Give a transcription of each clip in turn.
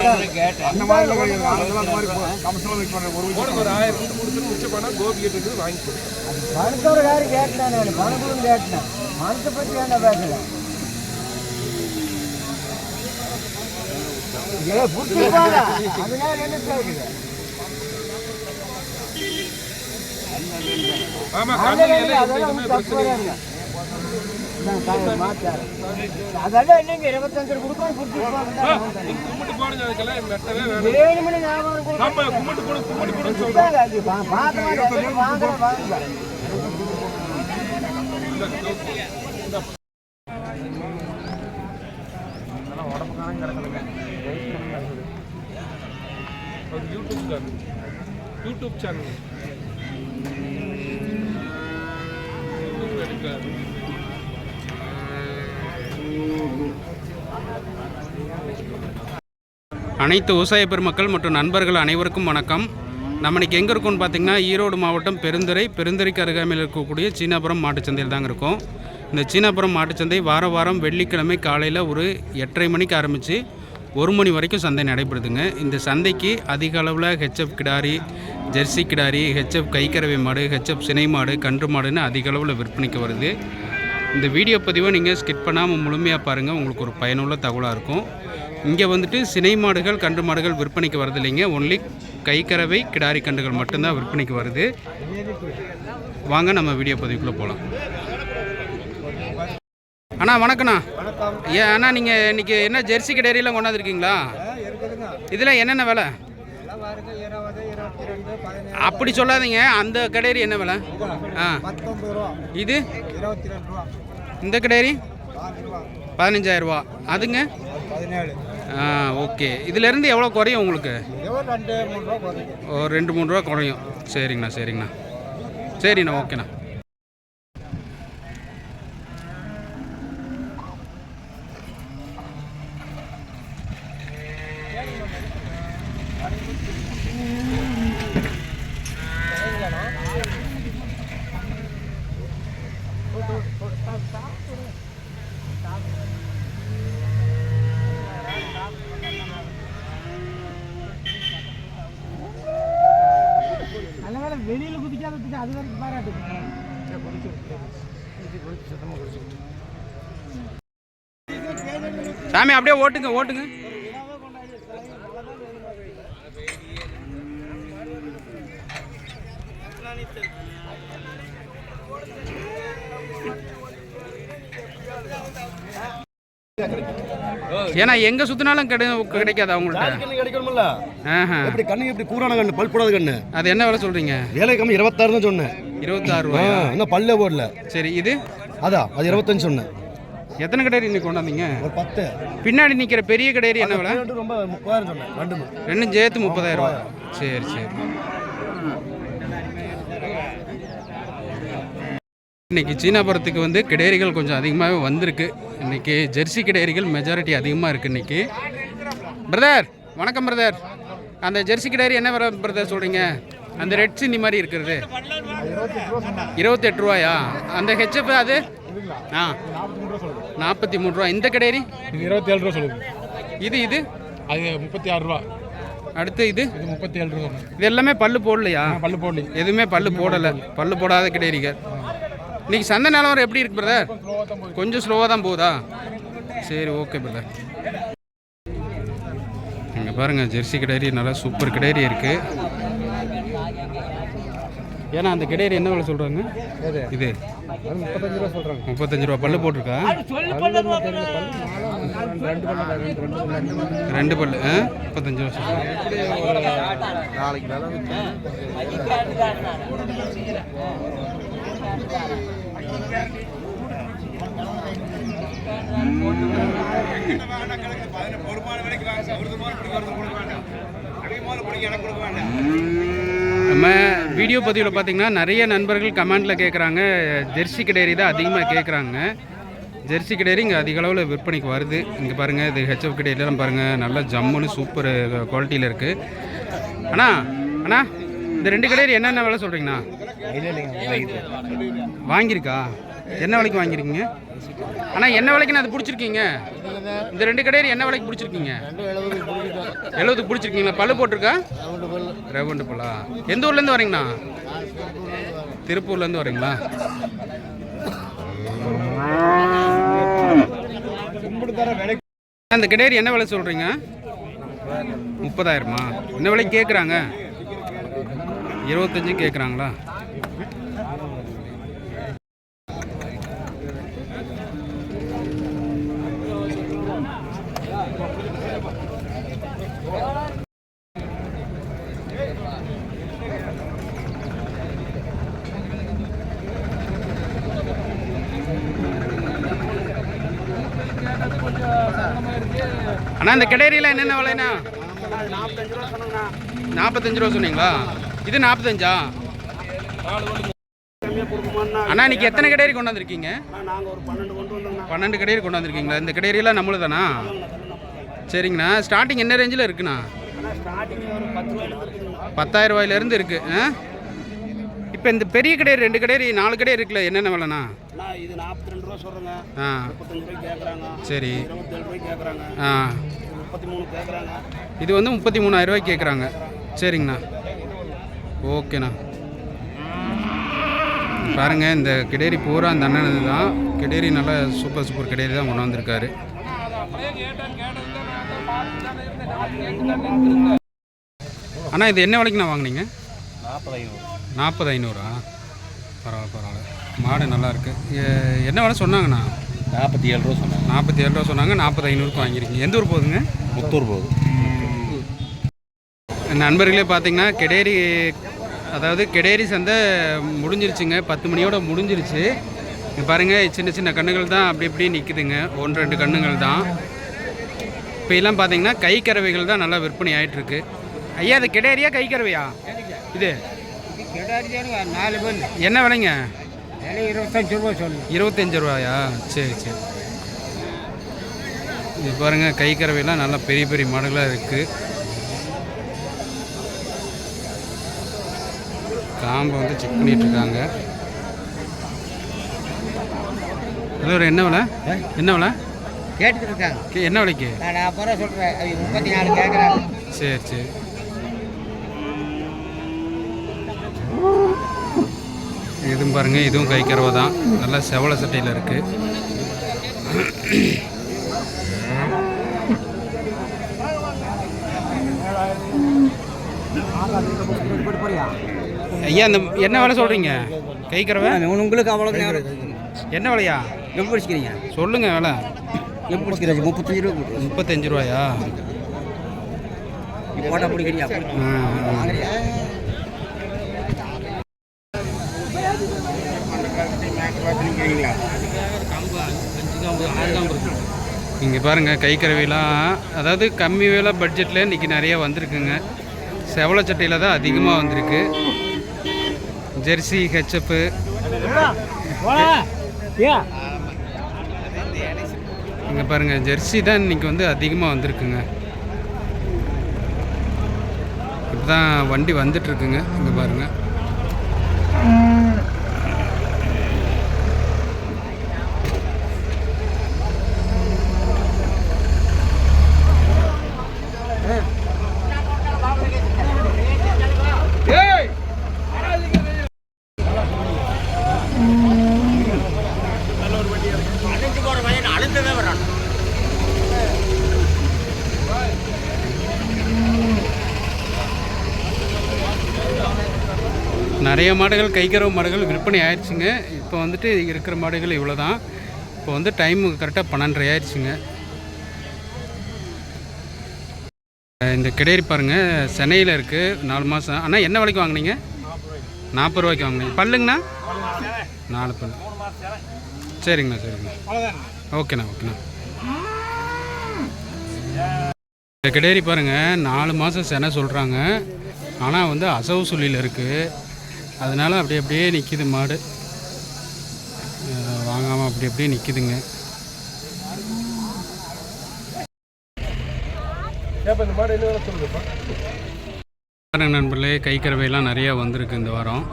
அந்த மாதிரி அந்த மாதிரி கமிஷன் ஒரு ஒரு ஆயிரம் ரூபாய் கொடுத்து மிச்சம் பண்ணா கோபி இருக்குது வாங்கி கொடு பணத்தோடகாரி கேட்டேன் நான் பற்றி என்ன பேசல ஏ அதனால என்ன ஆமா கண்ணு எல்லாம் எதுவுமே பிரச்சனை அதெல்லாம் இல்லைங்க இருபத்தஞ்சு கொடுக்கணும் கும்பிட்டு போடுங்க அதுக்கெல்லாம் மெட்டவே வேணும் ஞாபகம் கும்பிட்டு போடு கும்பிட்டு. அது. வாங்க வாங்க. ஒரு யூடியூப் சேனல் யூடியூப் சேனல் அனைத்து விவசாய பெருமக்கள் மற்றும் நண்பர்கள் அனைவருக்கும் வணக்கம். நம்ம இன்னைக்கு எங்கே இருக்கோம்னு பார்த்தீங்கன்னா ஈரோடு மாவட்டம் பெருந்துறை பெருந்துறைக்கு அருகாமையில் இருக்கக்கூடிய சீனாபுரம் மாட்டுச்சந்தையில் தாங்க இருக்கும். இந்த சீனாபுரம் மாட்டுச்சந்தை வார வாரம் வெள்ளிக்கிழமை காலையில் ஒரு எட்டரை மணிக்கு ஆரம்பித்து ஒரு மணி வரைக்கும் சந்தை நடைபெறுதுங்க. இந்த சந்தைக்கு அதிக அளவில் ஹெச்எஃப் கிடாரி ஜெர்சி கிடாரி ஹெச்எஃப் கைக்கரவை மாடு ஹெச்எஃப் சினை மாடு கன்று மாடுன்னு அதிக அளவில் விற்பனைக்கு வருது. இந்த வீடியோ பதிவை நீங்கள் ஸ்கிப் பண்ணாமல் முழுமையாக பாருங்கள் உங்களுக்கு ஒரு பயனுள்ள தகவலாக இருக்கும். இங்கே வந்துட்டு சினை மாடுகள் கன்று மாடுகள் விற்பனைக்கு வரது இல்லைங்க. ஒன்லி கைக்கறவை கிடாரி கன்றுகள் மட்டும்தான் விற்பனைக்கு வருது. வாங்க நம்ம வீடியோ பதிவுக்குள்ளே போகலாம் அண்ணா வணக்கண்ணா ஏன் அண்ணா நீங்கள் இன்றைக்கி என்ன ஜெர்சி கிடாரியெல்லாம் கொண்டாந்துருக்கீங்களா? இதில் என்னென்ன விலை? அப்படி சொல்லாதீங்க. அந்த கடையரி என்ன விலை? ஆ. இது? இந்த கடையரி பாஞ்சு ரூபா பதினஞ்சாயிரம் ரூபா அதுங்க? ஆ ஓகே. இதுலேருந்து எவ்வளோ குறையும் உங்களுக்கு? ஒரு ரெண்டு மூணு ரூபா குறையும். சரிங்கண்ணா சரிங்கண்ணா. சரிண்ணா ஓகேண்ணா. நல்ல வேலை வெளியில் குதிக்காததுக்கு அது வரைக்கும் பாராட்டு சாமி அப்படியே ஓட்டுங்க ஓட்டுங்க. ஏன்னா எங்க சுத்தினாலும் கிடை கிடைக்காது அவங்கள்ட்ட கண்ணு கிடைக்கணும்ல எப்படி கண்ணு எப்படி கூறான கண்ணு பல் போடாத கண்ணு? அது என்ன விலை சொல்றீங்க? வேலை கம்மி இருபத்தாறு தான் சொன்னேன். இருபத்தாறு ரூபாயா? இன்னும் பல்லே போடல. சரி இது? அதான் அது இருபத்தஞ்சு சொன்னேன் எத்தனை கடையரி இன்னைக்கு கொண்டாந்தீங்க? ஒரு பத்து. பின்னாடி நிக்கிற பெரிய கடையரி என்ன விலை ரெண்டு ரொம்ப முப்பதாயிரம் சொன்னேன் ரெண்டுமே ரெண்டும் சேர்த்து முப்பதாயிரம் ரூபா. சரி சரி. இன்னைக்கு சீனாபுரத்துக்கு வந்து கிடேரிகள் கொஞ்சம் அதிகமாகவே வந்திருக்கு. இன்னைக்கு ஜெர்சி கிடேரிகள் மெஜாரிட்டி அதிகமாக இருக்குது இன்னைக்கு. பிரதர் வணக்கம் பிரதர் அந்த ஜெர்சி கிடேரி என்ன வர பிரதர் சொல்கிறீங்க அந்த ரெட் சின்னி மாதிரி இருக்கிறது. இருபத்தெட்டு ரூபாயா? அந்த ஹெச்எஃப் அது? ஆ. நாற்பத்தி மூணு ரூபா. இந்த கிடேரி இது இருபத்தி ஏழு ரூபா சொல்லுது. இது இது? அது முப்பத்தி ஆறு ரூபா. அடுத்து இது? இது முப்பத்தி ஏழு ரூபா. இது எல்லாமே பல்லு போடலையா? பல்லு போடலி. எதுவுமே பல்லு போடலை. பல்லு போடாத கிடையாது இன்னைக்கு சந்தை நிலவரம் எப்படி இருக்கு பிரதர் கொஞ்சம் ஸ்லோவாக தான் போகுதா? சரி ஓகே பிரதர் இங்கே பாருங்க ஜெர்சி கிடேரி நல்லா சூப்பர் கிடேரி இருக்கு. ஏன்னா அந்த கிடேரி என்ன விலை சொல்கிறாங்க இது. முப்பத்தஞ்சு ரூபா. சொல்றாங்க முப்பத்தஞ்சு ரூபா பல்லு போட்டிருக்கா? ரெண்டு பல்லு. ஆ? முப்பத்தஞ்சு ரூபா சொல்கிறாங்க நாளைக்கு வேலை நம்ம வீடியோ பதிவில் பார்த்தீங்கன்னா நிறைய நண்பர்கள் கமெண்டில் கேட்குறாங்க ஜெர்சி கிடேரி தான் அதிகமாக கேட்குறாங்க ஜெர்சி கிடேரி இங்கே அதிக அளவில் விற்பனைக்கு வருது. இங்கே பாருங்கள் இது ஹெச்எஃப் கிடேரிலாம் பாருங்கள் நல்லா ஜம்முன்னு சூப்பர் குவாலிட்டியில் இருக்குது அண்ணா அண்ணா இந்த ரெண்டு கிடேரி என்னென்ன விலை சொல்கிறீங்கண்ணா வாங்கியிருக்கா? என்ன விலைக்கு வாங்கியிருக்கீங்க? அண்ணா என்ன விலைக்குண்ணா அது பிடிச்சிருக்கீங்க? இந்த ரெண்டு கடையில் என்ன விலைக்கு பிடிச்சிருக்கீங்க? எழுபதுக்கு பிடிச்சிருக்கீங்களா? பல்லு போட்டிருக்கா? ரெவண்டு பல்லா. எந்த ஊர்லேருந்து வரீங்கண்ணா? திருப்பூர்லேருந்து வரீங்களா? அந்த கிடேரி என்ன விலை சொல்கிறீங்க முப்பதாயிரமா? என்ன விலைக்கு கேட்குறாங்க இருபத்தஞ்சு கேட்குறாங்களா அண்ணா இந்த கிடேரியில் என்னென்ன விலைண்ணா? நாற்பத்தஞ்சு ரூபா சொன்னீங்களா? இது நாற்பத்தஞ்சா அண்ணா இன்னைக்கு எத்தனை கிடேரி கொண்டாந்துருக்கீங்க பன்னெண்டு கிடேரி கொண்டாந்துருக்கீங்களா இந்த கிடேரியெல்லாம் நம்மளு தானா சரிங்கண்ணா. ஸ்டார்டிங் என்ன ரேஞ்சில் இருக்குண்ணா? பத்தாயிரம் ரூபாயிலேருந்து இருக்கு ஆ? இப்போ இந்த பெரிய கிடேரி ரெண்டு கிடேரி நாலு கிடேரி இருக்குல்ல என்னென்ன விலைண்ணா? இது நாற்பத்தி ரெண்டு ரூபா சொல்கிறேங்க ஆ. சரி. ஆ. முப்பத்தி மூணு கேட்குறாங்க இது வந்து முப்பத்தி மூணாயிரம் ரூபாய்க்கு கேட்குறாங்க சரிங்கண்ணா. ஓகேண்ணா. பாருங்க இந்த கிடேரி பூரா அந்த அண்ணனது தான். கிடேரி நல்ல சூப்பர் சூப்பர் கிடேரி தான் கொண்டு வந்திருக்காரு. அண்ணா இது என்ன விலைக்கு நான் வாங்குனீங்க? நாற்பது ஐநூறு. நாற்பது ஐநூறா? பரவாயில்ல பரவாயில்ல. மாடு நல்லா இருக்கு என்ன விலை சொன்னாங்கண்ணா? நாற்பத்தி ஏழு ரூபா சொன்னாங்க. நாற்பத்தி ஏழு ரூபா சொன்னாங்க நாற்பது ஐநூறுக்கு வாங்கியிருக்கீங்க. எந்த ஊர் போகுதுங்க? முத்தூர் போகுது. நண்பர்களே பார்த்தீங்கன்னா கெடேரி அதாவது கெடேரி சந்தை முடிஞ்சிருச்சுங்க. பத்து மணியோட முடிஞ்சிருச்சு. இங்க பாருங்க சின்ன சின்ன கண்ணுகள் தான் அப்படி இப்படி நிற்குதுங்க ஒன்று ரெண்டு கண்ணுகள் தான். இப்போ எல்லாம் பார்த்தீங்கன்னா கை கறவைகள் தான் நல்லா விற்பனை ஆயிட்டு இருக்கு ஐயா இது கெடேரியா கை கறவையா இது. நாலு பேர் என்ன விலைங்க? விலை இருபத்தஞ்சு ரூபா சொல்லு இருபத்தஞ்சு ரூபாயா? சரி சரி. இது பாருங்க கை கறவையெல்லாம் நல்லா பெரிய பெரிய மாடுகளாக இருக்குது காம்பை வந்து செக் அது ஒரு என்ன விலை? என்ன விலை? கேட்டுட்டு இருக்காங்க என்ன விலைக்கு? நான் நாற்பது ரூபா சொல்கிறேன் அது முப்பத்தி நாலு கேட்குறாங்க சரி சரி. இதுவும் பாருங்க இதுவும் கை கறவை தான். நல்லா செவல சட்டையில் இருக்கு. ஐயா இந்த என்ன விலை சொல்றீங்க? கை கறவை? உங்களுக்கு அவ்வளோ என்ன விலையா? எப்படி பிடிச்சிக்கிறீங்க? சொல்லுங்க விலை. எப்படி பிடிச்சிக்கிறீங்க முப்பத்தஞ்சு ரூபா. முப்பத்தஞ்சு ரூபாயா? நீ போட்டா ஆ. இங்கே பாருங்கள் கை கறவைலாம் அதாவது கம்மி விலை பட்ஜெட்டில் இன்றைக்கி நிறைய வந்திருக்குங்க. செவல சட்டையில் தான் அதிகமாக வந்திருக்கு. ஜெர்சி ஹெச்எப்பு இங்கே பாருங்கள் ஜெர்சி தான் இன்றைக்கி வந்து அதிகமாக வந்திருக்குங்க. இப்போ தான் வண்டி வந்துட்டுருக்குங்க இங்கே பாருங்கள் நிறைய மாடுகள் கைக்கறவு மாடுகள் விற்பனை ஆயிடுச்சுங்க. இப்போ வந்துட்டு இருக்கிற மாடுகள் இவ்வளோ தான் இப்போ வந்து டைம் கரெக்டாக பன்னெண்டரை ஆயிடுச்சுங்க. இந்த கிடையிறு பாருங்கள் சென்னையில் இருக்குது நாலு மாதம் அண்ணா என்ன விலைக்கு வாங்குனீங்க? நாற்பது ரூபாய்க்கு வாங்குனீங்க. பல்லுங்கண்ணா? நாலு பல்லு. சரிங்கண்ணா சரிங்கண்ணா. ஓகேண்ணா ஓகேண்ணா. இந்த கிடேரி பாருங்கள் நாலு மாதம் செனை சொல்கிறாங்க ஆனால் வந்து அசவு சொல்லியில் இருக்குது அதனால அப்படி அப்படியே நிற்கிது மாடு. வாங்காமல் அப்படி அப்படியே நிற்கிதுங்க பாருங்க நண்பர்களே கை கறவையெல்லாம் நிறையா வந்திருக்கு இந்த வாரம்.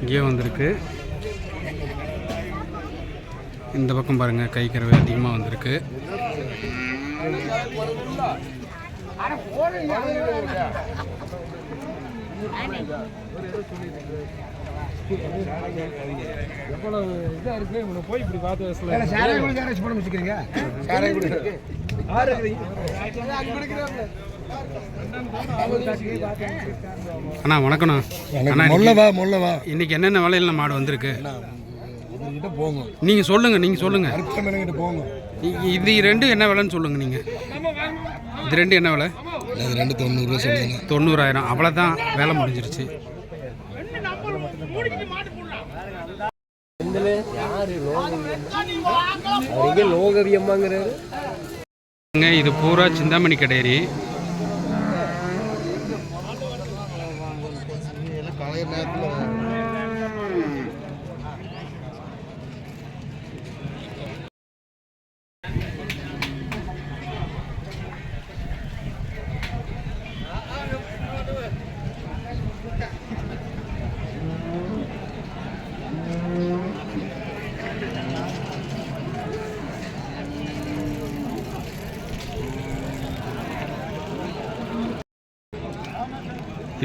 இங்கேயே வந்திருக்கு. இந்த பக்கம் பாருங்கள் கை கறவை அதிகமாக வந்திருக்கு. எவ்வளவு இதா இருக்கு? இவனை போய் இப்படி பார்த்து வயசுல ஏன்னா சாராய கூட யாராச்சும் போட வச்சுக்கிறீங்க சாராய கூட. இருக்கு அண்ணா வணக்கண்ணா அண்ணா முள்ளவா முள்ளவா இன்னைக்கு என்னென்ன விலையில மாடு வந்திருக்கு? கிட்ட போங்க. நீங்கள் சொல்லுங்கள் நீங்கள் சொல்லுங்கள் போங்க. இது ரெண்டு என்ன விலைன்னு சொல்லுங்கள் நீங்கள் இது ரெண்டு என்ன விலை? அது ரெண்டு தொண்ணூறுரூவா சொல்லுங்க. தொண்ணூறாயிரம். அவ்வளோதான் வேலை முடிஞ்சிருச்சு. இது பூரா சிந்தாமணி கடையறி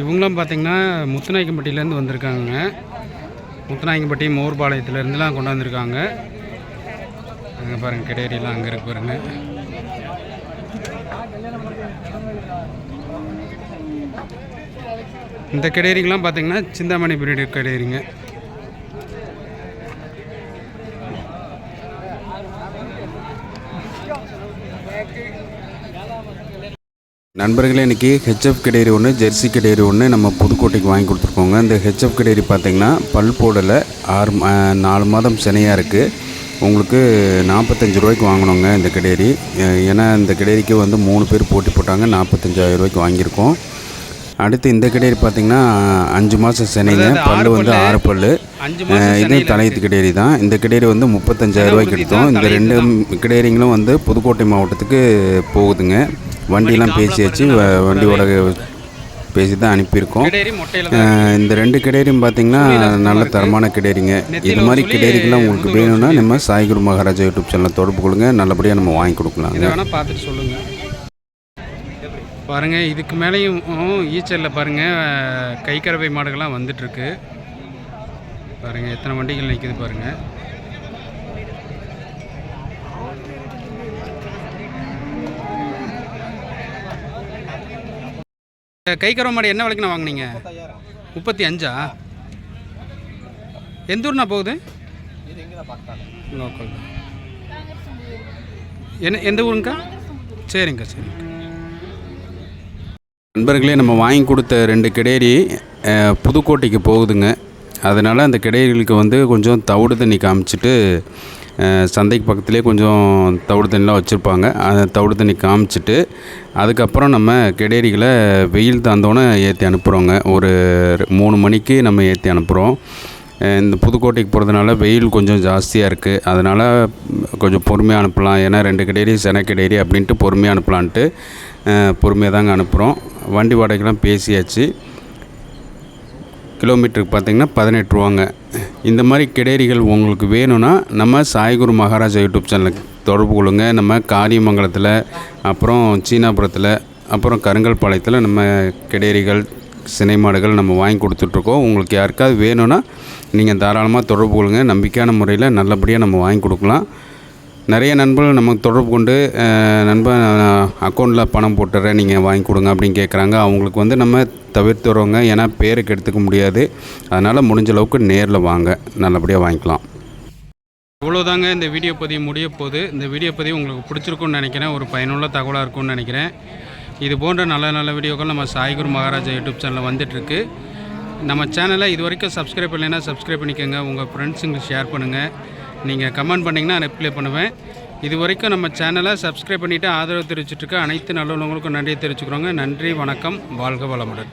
இவங்களாம் பார்த்தீங்கன்னா முத்துநாயக்கம்பட்டியிலேருந்து வந்திருக்காங்க. முத்துநாயக்கம்பட்டி மோர்பாளையத்துலேருந்துலாம் கொண்டாந்துருக்காங்க அங்கே பாருங்கள் கடேரியெல்லாம் அங்கே இருக்கு பாருங்க. இந்த கடேரிங்கெலாம் பார்த்தீங்கன்னா சிந்தாமணி பிரீடு கடேரிங்க. நண்பர்களே இன்றைக்கி ஹெச்எஃப் கடேரி ஒன்று ஜெர்சி கடேரி ஒன்று நம்ம புதுக்கோட்டைக்கு வாங்கி கொடுத்துருக்கோங்க. இந்த ஹெச்எஃப் கடேரி பார்த்திங்கன்னா பல் போடலை ஆறு மா- நாலு மாதம் சினையாக இருக்குது உங்களுக்கு நாற்பத்தஞ்சு ரூபாய்க்கு வாங்கினோங்க இந்த கடேரி ஏன்னா இந்த கடேரிக்கு வந்து மூணு பேர் போட்டி போட்டாங்க நாற்பத்தஞ்சாயிரம் ரூபாய்க்கு வாங்கியிருக்கோம். அடுத்து இந்த கடேரி பார்த்திங்கன்னா அஞ்சு மாதம் சினைங்க பல்லு வந்து ஆறு அஹ் இது தலையத்து கிடேரி தான். இந்த கிடேரி வந்து முப்பத்தஞ்சாயிரம் ரூபாய்க்கு எடுத்தோம். இந்த ரெண்டு கிடேரிங்களும் வந்து புதுக்கோட்டை மாவட்டத்துக்கு போகுதுங்க. வண்டியெல்லாம் பேசியாச்சு வ- வண்டி வாடகை பேசி தான் அனுப்பியிருக்கோம் இந்த ரெண்டு கிடேரியும் பார்த்தீங்கன்னா நல்ல தரமான கிடேரிங்க இது மாதிரி கிடேரிக்கெல்லாம் உங்களுக்கு வேணும்னா நம்ம சாய்குரு மகாராஜா யூடியூப் சேனலில் தொடர்பு கொள்ளுங்க. நல்லபடியாக நம்ம வாங்கி கொடுக்கலாங்க இதை வேணா பார்த்துட்டு சொல்லுங்க. பாருங்க இதுக்கு மேலேயும் ஈச்சலில் பாருங்க கை கறவை மாடுகள்லாம் வந்துட்டு இருக்கு பாருங்க எத்தனை வண்டிகள் நிற்குது பாருங்க. கை மாடு என்ன விலைக்குண்ணா வாங்கினீங்க? முப்பத்தி அஞ்சா எந்த ஊர்ண்ணா போகுது? லோக்கல் என்ன எந்த ஊருங்கக்கா சரிங்கக்கா சரிங்கக்கா நண்பர்களே நம்ம வாங்கி கொடுத்த ரெண்டு கிடேரி புதுக்கோட்டைக்கு போகுதுங்க. அதனால் அந்த கிடேரிகளுக்கு வந்து கொஞ்சம் தவிடு தண்ணி காமிச்சிட்டு சந்தைக்கு பக்கத்துலேயே கொஞ்சம் தவிடு தண்ணிலாம் வச்சுருப்பாங்க. அந்த தவிடு தண்ணி காமிச்சிட்டு அதுக்கப்புறம் நம்ம கெடேரிகளை வெயில் தாந்தோன்னே ஏற்றி அனுப்புகிறோங்க ஒரு மூணு மணிக்கு நம்ம ஏற்றி அனுப்புகிறோம் இந்த புதுக்கோட்டைக்கு போகிறதுனால வெயில் கொஞ்சம் ஜாஸ்தியாக இருக்குது அதனால் கொஞ்சம் பொறுமையாக அனுப்பலாம். ஏன்னா ரெண்டு கிடேரி சென கிடேரி அப்படின்ட்டு பொறுமையாக அனுப்பலான்ட்டு பொறுமையாக தாங்க அனுப்புகிறோம் வண்டி வாடகைலாம் பேசியாச்சு. கிலோமீட்டருக்கு பார்த்தீங்கன்னா பதினெட்டு ரூபாங்க. இந்த மாதிரி கிடேரிகள் உங்களுக்கு வேணும்னா நம்ம சாய்குரு மகாராஜா யூடியூப் சேனலுக்கு தொடர்பு கொள்ளுங்க. நம்ம காரியமங்கலத்தில் அப்புறம் சீனாபுரத்தில் அப்புறம் கருங்கல்பாளையத்தில் நம்ம கிடேரிகள் சினை மாடுகள் நம்ம வாங்கி கொடுத்துட்ருக்கோம். உங்களுக்கு யாருக்காவது வேணும்னா நீங்கள் தாராளமாக தொடர்பு கொள்ளுங்கள் நம்பிக்கையான முறையில் நல்லபடியாக நம்ம வாங்கி கொடுக்கலாம். நிறைய நண்பர்கள் நமக்கு தொடர்பு கொண்டு நண்பன் அக்கௌண்ட்டில் பணம் போட்டுறேன் நீங்கள் வாங்கி கொடுங்க அப்படின்னு கேட்குறாங்க. அவங்களுக்கு வந்து நம்ம தவிர்த்துறோங்க. ஏன்னா பேருக்கு எடுத்துக்க முடியாது. அதனால் முடிஞ்ச அளவுக்கு நேரில் வாங்க. நல்லபடியாக வாங்கிக்கலாம். இவ்வளோதாங்க இந்த வீடியோ பதிவு முடிய போகுது. இந்த வீடியோ பதிவு உங்களுக்கு பிடிச்சிருக்கும்னு நினைக்கிறேன். ஒரு பயனுள்ள தகவலாக இருக்கும்னு நினைக்கிறேன். இது போன்ற நல்ல நல்ல வீடியோக்கள் நம்ம சாய்குரு மகாராஜா யூடியூப் சேனலில் வந்துட்டுருக்கு. நம்ம சேனலை இது வரைக்கும் சப்ஸ்கிரைப் இல்லைன்னா சப்ஸ்கிரைப் பண்ணிக்கோங்க. உங்கள் ஃப்ரெண்ட்ஸுங்களுக்கு ஷேர் பண்ணுங்கள் நீங்கள் கமெண்ட் பண்ணிங்கன்னா ரிப்ளை பண்ணுவேன். இது வரைக்கும் நம்ம சேனலை சப்ஸ்கிரைப் பண்ணிவிட்டு ஆதரவு தெரிவிச்சிட்ருக்க அனைத்து நல்லவங்களுக்கும் நன்றியை தெரிவிச்சுக்கிறோங்க. நன்றி வணக்கம். வாழ்க வளமுடன்.